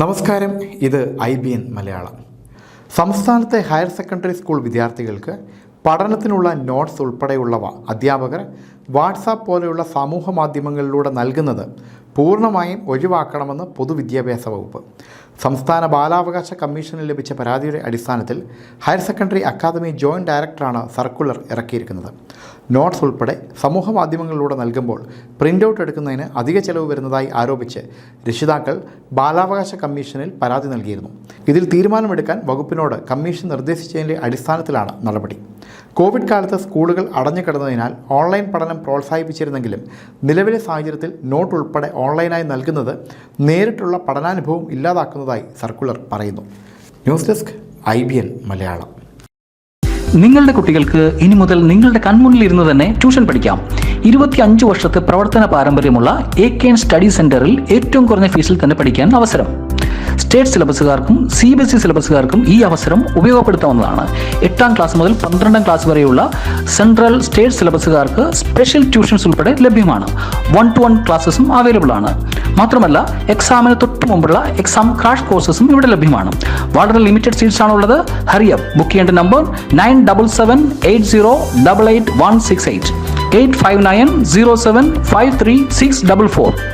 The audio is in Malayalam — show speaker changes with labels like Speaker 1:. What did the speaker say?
Speaker 1: നമസ്കാരം ഇത് ഐ ബി എൻ മലയാളം. സംസ്ഥാനത്തെ ഹയർ സെക്കൻഡറി സ്കൂൾ വിദ്യാർത്ഥികൾക്ക് പഠനത്തിനുള്ള നോട്ട്സ് ഉൾപ്പെടെയുള്ളവ അധ്യാപകർ വാട്സാപ്പ് പോലെയുള്ള സമൂഹ മാധ്യമങ്ങളിലൂടെ നൽകുന്നത് പൂർണമായും ഒഴിവാക്കണമെന്ന് പൊതുവിദ്യാഭ്യാസ വകുപ്പ്. സംസ്ഥാന ബാലാവകാശ കമ്മീഷനിൽ ലഭിച്ച പരാതിയുടെ അടിസ്ഥാനത്തിൽ ഹയർ സെക്കൻഡറി അക്കാദമി ജോയിന്റ് ഡയറക്ടറാണ് സർക്കുലർ ഇറക്കിയിരിക്കുന്നത്. നോട്ട്സ് ഉൾപ്പെടെ സമൂഹ മാധ്യമങ്ങളിലൂടെ നൽകുമ്പോൾ പ്രിന്റ് ഔട്ട് എടുക്കുന്നതിന് അധിക ചെലവ് വരുന്നതായി ആരോപിച്ച് രക്ഷിതാക്കൾ ബാലാവകാശ കമ്മീഷനിൽ പരാതി നൽകിയിരുന്നു. ഇതിൽ തീരുമാനമെടുക്കാൻ വകുപ്പിനോട് കമ്മീഷൻ നിർദ്ദേശിച്ചതിന്റെ അടിസ്ഥാനത്തിലാണ് നടപടി. കോവിഡ് കാലത്ത് സ്കൂളുകൾ അടഞ്ഞു കിടന്നതിനാൽ ഓൺലൈൻ പഠനം പ്രോത്സാഹിപ്പിച്ചിരുന്നെങ്കിലും നിലവിലെ സാഹചര്യത്തിൽ നോട്ട് ഉൾപ്പെടെ ഓൺലൈനായി നൽകുന്നത് നേരിട്ടുള്ള പഠനാനുഭവം ഇല്ലാതാക്കുന്നതായി സർക്കുലർ പറയുന്നു. News desk I Malayalam.
Speaker 2: നിങ്ങളുടെ കുട്ടികൾക്ക് ഇനി മുതൽ നിങ്ങളുടെ കൺമുന്നിൽ ഇരുന്ന് തന്നെ ട്യൂഷൻ പഠിക്കാം. ഇരുപത്തി അഞ്ച് വർഷത്തെ പ്രവർത്തന പാരമ്പര്യമുള്ള എ കെ സ്റ്റഡി സെന്ററിൽ ഏറ്റവും കുറഞ്ഞ ഫീസിൽ തന്നെ പഠിക്കാൻ അവസരം. സ്റ്റേറ്റ് സിലബസുകാർക്കും സി ബി എസ് ഇ സിലബസുകാർക്കും ഈ അവസരം ഉപയോഗപ്പെടുത്താവുന്നതാണ്. എട്ടാം ക്ലാസ് മുതൽ പന്ത്രണ്ടാം ക്ലാസ് വരെയുള്ള സെൻട്രൽ സ്റ്റേറ്റ് സിലബസുകാർക്ക് സ്പെഷ്യൽ ട്യൂഷൻസ് ഉൾപ്പെടെ ലഭ്യമാണ്. വൺ ടു വൺ ക്ലാസ്സസും അവൈലബിൾ ആണ് മാത്രമല്ല എക്സാമിന് തൊട്ട് മുമ്പുള്ള എക്സാം ക്രാഷ് കോഴ്സസും ഇവിടെ ലഭ്യമാണ്. വളരെ ലിമിറ്റഡ് സീറ്റ്സ് ആണുള്ളത്. ഹറിയപ്പ് ബുക്ക് ചെയ്യേണ്ട number nine double seven eight zero double eight one six eight. Eight five nine zero seven five three six double four.